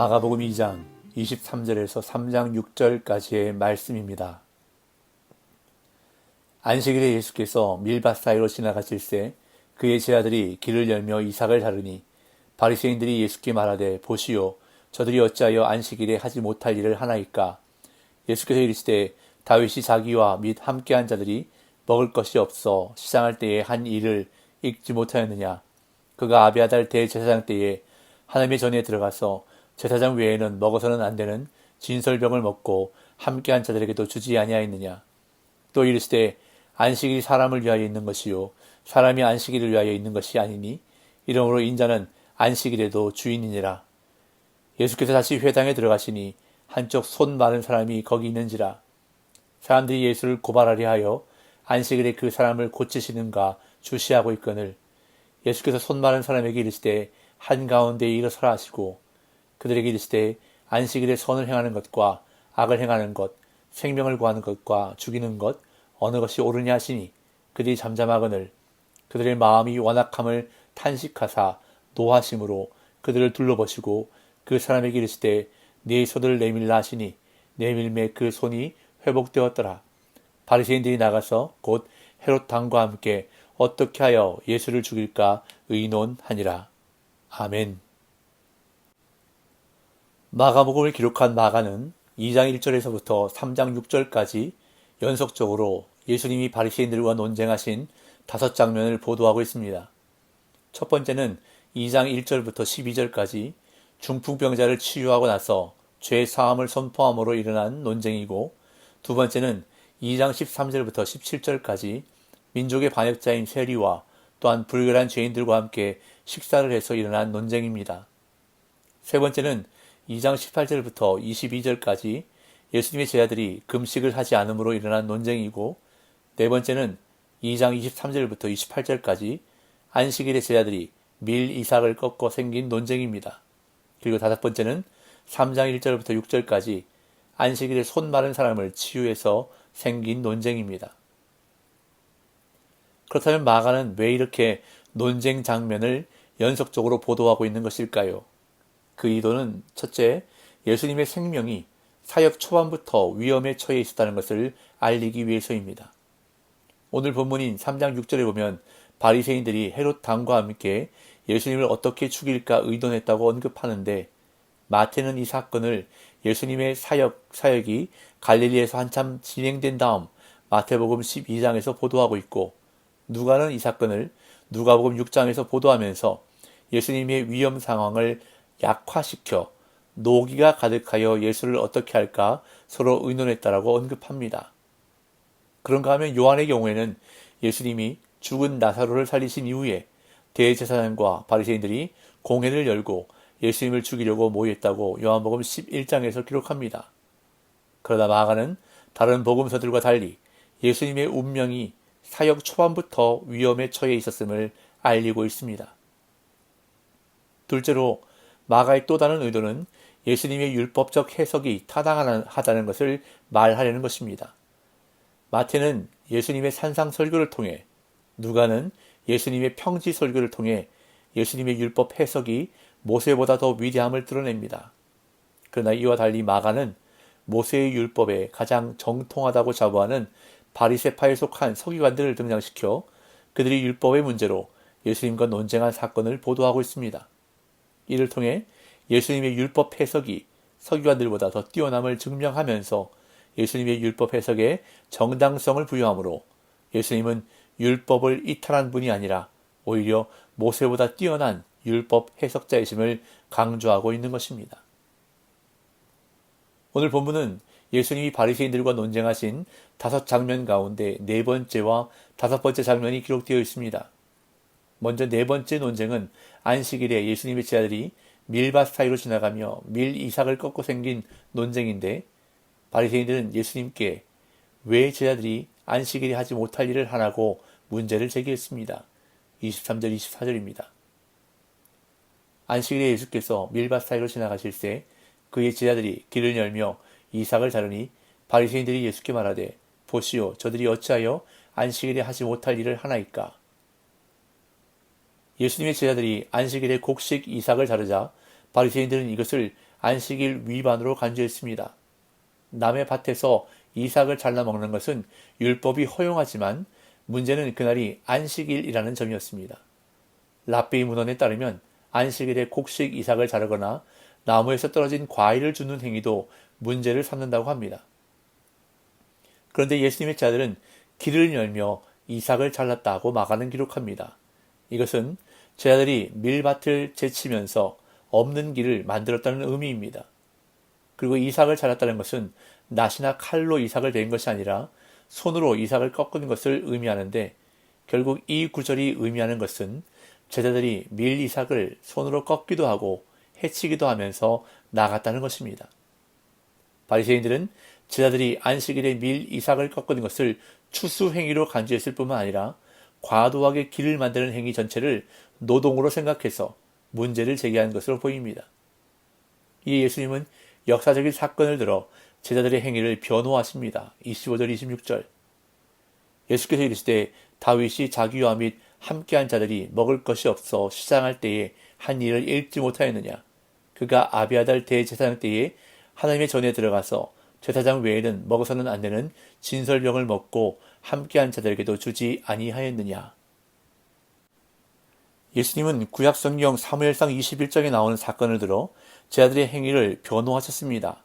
마가복음 2장 23절에서 3장 6절까지의 말씀입니다. 안식일에 예수께서 밀밭 사이로 지나가실새 그의 제자들이 길을 열며 이삭을 다르니 바리새인들이 예수께 말하되 보시오 저들이 어찌하여 안식일에 하지 못할 일을 하나이까 예수께서 이르시되 다윗이 자기와 및 함께한 자들이 먹을 것이 없어 시장할 때에 한 일을 읽지 못하였느냐 그가 아비아달 대제사장 때에 하나님의 전에 들어가서 제사장 외에는 먹어서는 안 되는 진설병을 먹고 함께한 자들에게도 주지 아니하였느냐. 또 이르시되 안식일이 사람을 위하여 있는 것이요 사람이 안식일을 위하여 있는 것이 아니니 이러므로 인자는 안식일에도 주인이니라. 예수께서 다시 회당에 들어가시니 한쪽 손 마른 사람이 거기 있는지라. 사람들이 예수를 고발하려 하여 안식일에 그 사람을 고치시는가 주시하고 있거늘 예수께서 손 마른 사람에게 이르시되 한가운데 일어서라 하시고 그들에게 이르시되 안식일에 선을 행하는 것과 악을 행하는 것 생명을 구하는 것과 죽이는 것 어느 것이 옳으냐 하시니 그들이 잠잠하거늘 그들의 마음이 완악함을 탄식하사 노하심으로 그들을 둘러보시고 그 사람에게 이르시되 네 손을 내밀라 하시니 내밀매 그 손이 회복되었더라 바리새인들이 나가서 곧 헤롯 당과 함께 어떻게 하여 예수를 죽일까 의논하니라 아멘. 마가복음을 기록한 마가는 2장 1절에서부터 3장 6절까지 연속적으로 예수님이 바리새인들과 논쟁하신 다섯 장면을 보도하고 있습니다. 첫 번째는 2장 1절부터 12절까지 중풍병자를 치유하고 나서 죄 사함을 선포함으로 일어난 논쟁이고 두 번째는 2장 13절부터 17절까지 민족의 반역자인 세리와 또한 불결한 죄인들과 함께 식사를 해서 일어난 논쟁입니다. 세 번째는 2장 18절부터 22절까지 예수님의 제자들이 금식을 하지 않으므로 일어난 논쟁이고 네 번째는 2장 23절부터 28절까지 안식일의 제자들이 밀 이삭을 꺾어 생긴 논쟁입니다. 그리고 다섯 번째는 3장 1절부터 6절까지 안식일에 손 마른 사람을 치유해서 생긴 논쟁입니다. 그렇다면 마가는 왜 이렇게 논쟁 장면을 연속적으로 보도하고 있는 것일까요? 그 의도는 첫째, 예수님의 생명이 사역 초반부터 위험에 처해 있었다는 것을 알리기 위해서입니다. 오늘 본문인 3장 6절에 보면 바리새인들이 헤롯 당과 함께 예수님을 어떻게 죽일까 의논했다고 언급하는데 마태는 이 사건을 예수님의 사역 사역이 갈릴리에서 한참 진행된 다음 마태복음 12장에서 보도하고 있고 누가는 이 사건을 누가복음 6장에서 보도하면서 예수님의 위험 상황을 약화시켜 노기가 가득하여 예수를 어떻게 할까 서로 의논했다라고 언급합니다. 그런가 하면 요한의 경우에는 예수님이 죽은 나사로를 살리신 이후에 대제사장과 바리새인들이 공회를 열고 예수님을 죽이려고 모였다고 요한복음 11장에서 기록합니다. 그러나 마가는 다른 복음서들과 달리 예수님의 운명이 사역 초반부터 위험에 처해 있었음을 알리고 있습니다. 둘째로 마가의 또 다른 의도는 예수님의 율법적 해석이 타당하다는 것을 말하려는 것입니다. 마태는 예수님의 산상 설교를 통해 누가는 예수님의 평지 설교를 통해 예수님의 율법 해석이 모세보다 더 위대함을 드러냅니다. 그러나 이와 달리 마가는 모세의 율법에 가장 정통하다고 자부하는 바리세파에 속한 서기관들을 등장시켜 그들이 율법의 문제로 예수님과 논쟁한 사건을 보도하고 있습니다. 이를 통해 예수님의 율법 해석이 서기관들보다 더 뛰어남을 증명하면서 예수님의 율법 해석에 정당성을 부여하므로 예수님은 율법을 이탈한 분이 아니라 오히려 모세보다 뛰어난 율법 해석자이심을 강조하고 있는 것입니다. 오늘 본문은 예수님이 바리새인들과 논쟁하신 다섯 장면 가운데 네 번째와 다섯 번째 장면이 기록되어 있습니다. 먼저 네 번째 논쟁은 안식일에 예수님의 제자들이 밀밭 사이로 지나가며 밀 이삭을 꺾고 생긴 논쟁인데 바리새인들은 예수님께 왜 제자들이 안식일에 하지 못할 일을 하라고 문제를 제기했습니다. 23절 24절입니다. 안식일에 예수께서 밀밭 사이로 지나가실 때 그의 제자들이 길을 열며 이삭을 자르니 바리새인들이 예수께 말하되 보시오 저들이 어찌하여 안식일에 하지 못할 일을 하나이까 예수님의 제자들이 안식일에 곡식 이삭을 자르자 바리새인들은 이것을 안식일 위반으로 간주했습니다. 남의 밭에서 이삭을 잘라 먹는 것은 율법이 허용하지만 문제는 그날이 안식일이라는 점이었습니다. 라비 문헌에 따르면 안식일에 곡식 이삭을 자르거나 나무에서 떨어진 과일을 주는 행위도 문제를 삼는다고 합니다. 그런데 예수님의 자들은 길을 열며 이삭을 잘랐다고 마가는 기록합니다. 이것은 제자들이 밀밭을 제치면서 없는 길을 만들었다는 의미입니다. 그리고 이삭을 잘랐다는 것은 낫이나 칼로 이삭을 낸 것이 아니라 손으로 이삭을 꺾은 것을 의미하는데 결국 이 구절이 의미하는 것은 제자들이 밀 이삭을 손으로 꺾기도 하고 해치기도 하면서 나갔다는 것입니다. 바리새인들은 제자들이 안식일에 밀 이삭을 꺾는 것을 추수 행위로 간주했을 뿐만 아니라 과도하게 길을 만드는 행위 전체를 노동으로 생각해서 문제를 제기한 것으로 보입니다. 이 예수님은 역사적인 사건을 들어 제자들의 행위를 변호하십니다. 25절 26절 예수께서 이르시되 다윗이 자기와 및 함께한 자들이 먹을 것이 없어 시장할 때에 한 일을 읽지 못하였느냐 그가 아비아달 대제사장 때에 하나님의 전에 들어가서 제사장 외에는 먹어서는 안 되는 진설병을 먹고 함께한 자들에게도 주지 아니하였느냐. 예수님은 구약 성경 사무엘상 21장에 나오는 사건을 들어 제자들의 행위를 변호하셨습니다.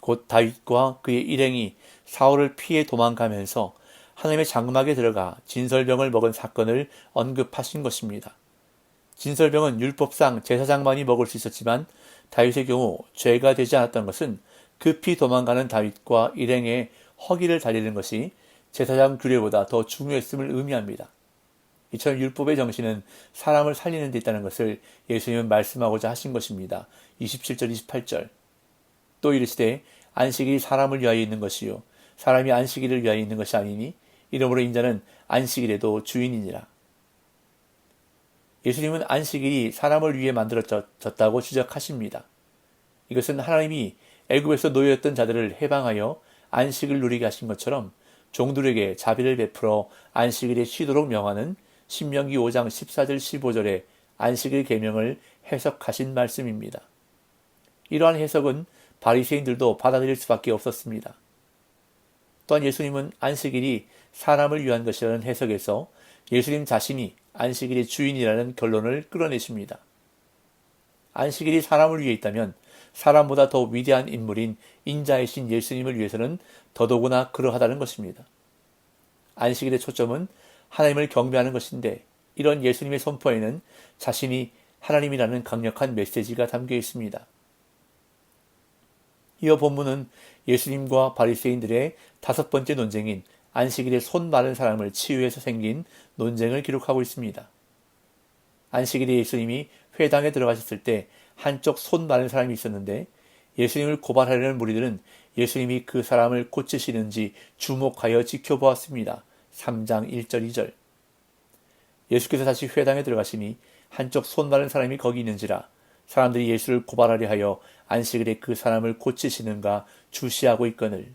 곧 다윗과 그의 일행이 사울을 피해 도망가면서 하나님의 장막에 들어가 진설병을 먹은 사건을 언급하신 것입니다. 진설병은 율법상 제사장만이 먹을 수 있었지만 다윗의 경우 죄가 되지 않았던 것은 급히 도망가는 다윗과 일행의 허기를 달리는 것이 제사장 규례보다 더 중요했음을 의미합니다. 이처럼 율법의 정신은 사람을 살리는 데 있다는 것을 예수님은 말씀하고자 하신 것입니다. 27절 28절 또 이르시되 안식일이 사람을 위하여 있는 것이요 사람이 안식일을 위하여 있는 것이 아니니 이러므로 인자는 안식일에도 주인이니라. 예수님은 안식일이 사람을 위해 만들어졌다고 지적하십니다. 이것은 하나님이 애굽에서 놓여있던 자들을 해방하여 안식을 누리게 하신 것처럼 종들에게 자비를 베풀어 안식일에 쉬도록 명하는 신명기 5장 14절 15절의 안식일 계명을 해석하신 말씀입니다. 이러한 해석은 바리새인들도 받아들일 수밖에 없었습니다. 또한 예수님은 안식일이 사람을 위한 것이라는 해석에서 예수님 자신이 안식일의 주인이라는 결론을 끌어내십니다. 안식일이 사람을 위해 있다면 사람보다 더 위대한 인물인 인자이신 예수님을 위해서는 더더구나 그러하다는 것입니다. 안식일의 초점은 하나님을 경배하는 것인데 이런 예수님의 선포에는 자신이 하나님이라는 강력한 메시지가 담겨 있습니다. 이어 본문은 예수님과 바리새인들의 다섯 번째 논쟁인 안식일에 손 마른 사람을 치유해서 생긴 논쟁을 기록하고 있습니다. 안식일에 예수님이 회당에 들어가셨을 때 한쪽 손 마른 사람이 있었는데 예수님을 고발하려는 무리들은 예수님이 그 사람을 고치시는지 주목하여 지켜보았습니다. 3장 1절 2절. 예수께서 다시 회당에 들어가시니 한쪽 손 마른 사람이 거기 있는지라 사람들이 예수를 고발하려 하여 안식일에 그 사람을 고치시는가 주시하고 있거늘.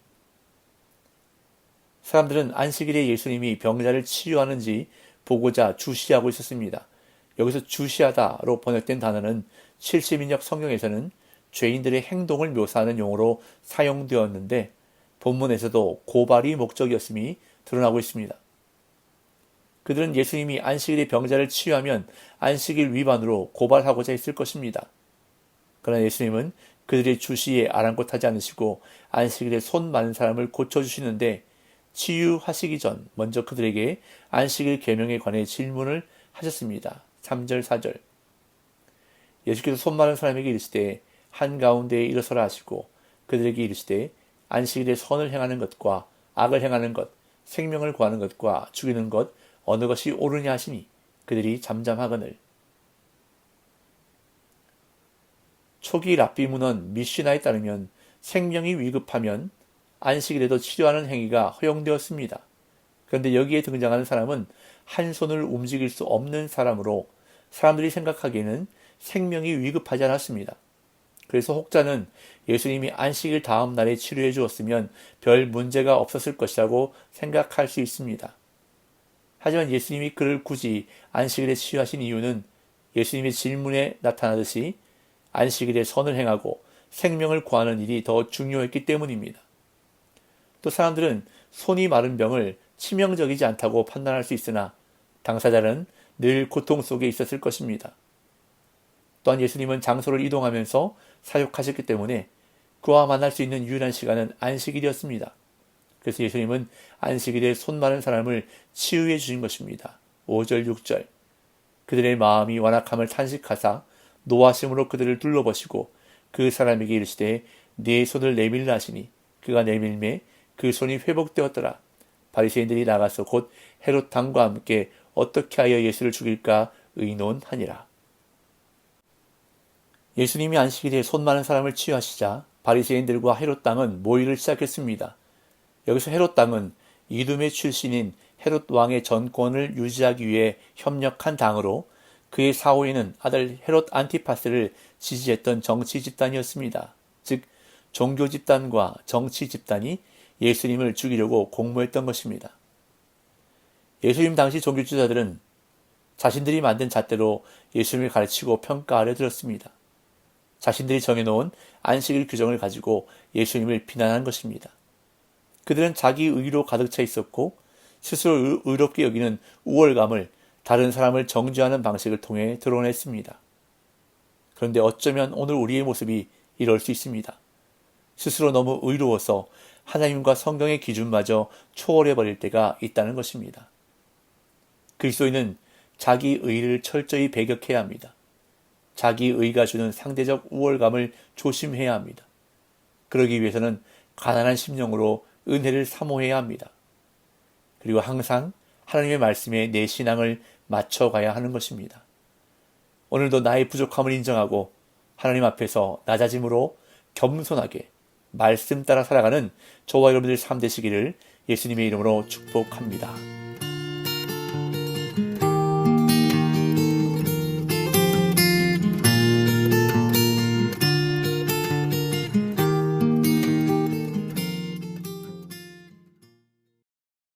사람들은 안식일에 예수님이 병자를 치유하는지 보고자 주시하고 있었습니다. 여기서 주시하다로 번역된 단어는 70인역 성경에서는 죄인들의 행동을 묘사하는 용어로 사용되었는데 본문에서도 고발이 목적이었음이 드러나고 있습니다. 그들은 예수님이 안식일에 병자를 치유하면 안식일 위반으로 고발하고자 했을 것입니다. 그러나 예수님은 그들의 주시에 아랑곳하지 않으시고 안식일에 손 많은 사람을 고쳐주시는데 치유하시기 전 먼저 그들에게 안식일 계명에 관해 질문을 하셨습니다. 3절 4절 예수께서 손 많은 사람에게 이르시되 한가운데에 일어서라 하시고 그들에게 이르시되 안식일에 선을 행하는 것과 악을 행하는 것 생명을 구하는 것과 죽이는 것 어느 것이 옳으냐 하시니 그들이 잠잠하거늘 초기 랍비 문헌 미시나에 따르면 생명이 위급하면 안식일에도 치료하는 행위가 허용되었습니다. 그런데 여기에 등장하는 사람은 한 손을 움직일 수 없는 사람으로 사람들이 생각하기에는 생명이 위급하지 않았습니다. 그래서 혹자는 예수님이 안식일 다음 날에 치료해 주었으면 별 문제가 없었을 것이라고 생각할 수 있습니다. 하지만 예수님이 그를 굳이 안식일에 치유하신 이유는 예수님의 질문에 나타나듯이 안식일에 선을 행하고 생명을 구하는 일이 더 중요했기 때문입니다. 또 사람들은 손이 마른 병을 치명적이지 않다고 판단할 수 있으나 당사자는 늘 고통 속에 있었을 것입니다. 또한 예수님은 장소를 이동하면서 사역하셨기 때문에 그와 만날 수 있는 유일한 시간은 안식일이었습니다. 그래서 예수님은 안식일에 손 마른 사람을 치유해 주신 것입니다. 5절 6절 그들의 마음이 완악함을 탄식하사 노하심으로 그들을 둘러보시고 그 사람에게 이르시되 네 손을 내밀라 하시니 그가 내밀매 그 손이 회복되었더라. 바리새인들이 나가서 곧 헤롯 당과 함께 어떻게 하여 예수를 죽일까 의논하니라. 예수님이 안식일에 손 많은 사람을 치유하시자 바리새인들과 헤롯 당은 모의를 시작했습니다. 여기서 헤롯 당은 이둠의 출신인 헤롯 왕의 전권을 유지하기 위해 협력한 당으로 그의 사후에는 아들 헤롯 안티파스를 지지했던 정치 집단이었습니다. 즉 종교 집단과 정치 집단이 예수님을 죽이려고 공모했던 것입니다. 예수님 당시 종교 지도자들은 자신들이 만든 잣대로 예수님을 가르치고 평가하려 들었습니다. 자신들이 정해놓은 안식일 규정을 가지고 예수님을 비난한 것입니다. 그들은 자기 의로 가득 차 있었고 스스로 의롭게 여기는 우월감을 다른 사람을 정죄하는 방식을 통해 드러냈습니다. 그런데 어쩌면 오늘 우리의 모습이 이럴 수 있습니다. 스스로 너무 의로워서 하나님과 성경의 기준마저 초월해 버릴 때가 있다는 것입니다. 그리스도인은 자기 의를 철저히 배격해야 합니다. 자기 의가 주는 상대적 우월감을 조심해야 합니다. 그러기 위해서는 가난한 심령으로 은혜를 사모해야 합니다. 그리고 항상 하나님의 말씀에 내 신앙을 맞춰가야 하는 것입니다. 오늘도 나의 부족함을 인정하고 하나님 앞에서 낮아짐으로 겸손하게 말씀 따라 살아가는 저와 여러분들 삶 되시기를 예수님의 이름으로 축복합니다.